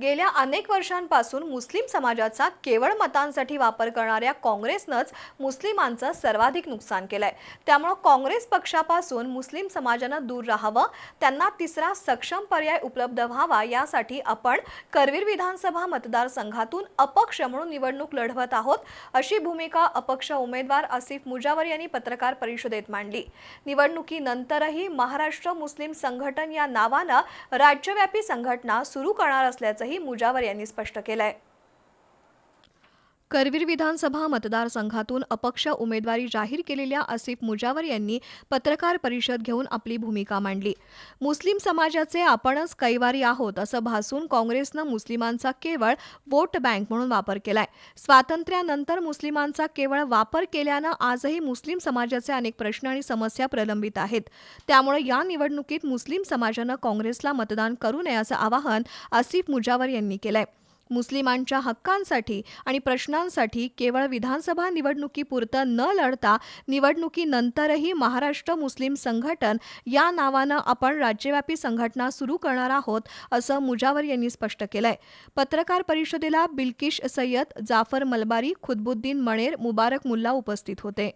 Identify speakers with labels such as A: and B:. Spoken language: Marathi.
A: गेल्या अनेक वर्षांपासून मुस्लिम समाजाचा केवळ मतांसाठी वापर करणाऱ्या काँग्रेसनंच मुस्लिमांचं सर्वाधिक नुकसान केलंय. त्यामुळं काँग्रेस पक्षापासून मुस्लिम समाजानं दूर राहावं त्यांना तिसरा सक्षम पर्याय उपलब्ध व्हावा यासाठी आपण करवीर विधानसभा मतदारसंघातून अपक्ष म्हणून निवडणूक लढवत आहोत अशी भूमिका अपक्ष उमेदवार आसिफ मुजावर यांनी पत्रकार परिषदेत मांडली. निवडणुकीनंतरही महाराष्ट्र मुस्लिम संघटन या नावानं राज्यव्यापी संघटना सुरू करणार असल्याचं असंही मुजावर यांनी स्पष्ट केलंय. करवीर विधानसभा मतदारसंघातून अपक्ष उमेदवारी जाहीर केलेल्या आसिफ मुजावर यांनी पत्रकार परिषद घेऊन आपली भूमिका मांडली. मुस्लिम समाजाचे आपणच कैवारी आहोत असं भासून काँग्रेसनं मुस्लिमांचा केवळ वोट बँक म्हणून वापर केलाय. स्वातंत्र्यानंतर मुस्लिमांचा केवळ वापर केल्यानं आजही मुस्लिम समाजाचे अनेक प्रश्न आणि समस्या प्रलंबित आहेत. त्यामुळे या निवडणुकीत मुस्लिम समाजानं काँग्रेसला मतदान करू नये असं आवाहन आसिफ मुजावर यांनी केलंय. मुस्लिमांच्या हक्कांसाठी आणि प्रश्नांसाठी केवळ विधानसभा निवडणुकीपुरतं न लढता निवडणुकीनंतरही महाराष्ट्र मुस्लिम संघटन या नावानं आपण राज्यव्यापी संघटना सुरू करणार आहोत असं मुजावर यांनी स्पष्ट केलंय. पत्रकार परिषदेला बिल्किश सय्यद जाफर मलबारी खुदबुद्दीन मणेर मुबारक मुल्ला उपस्थित होते.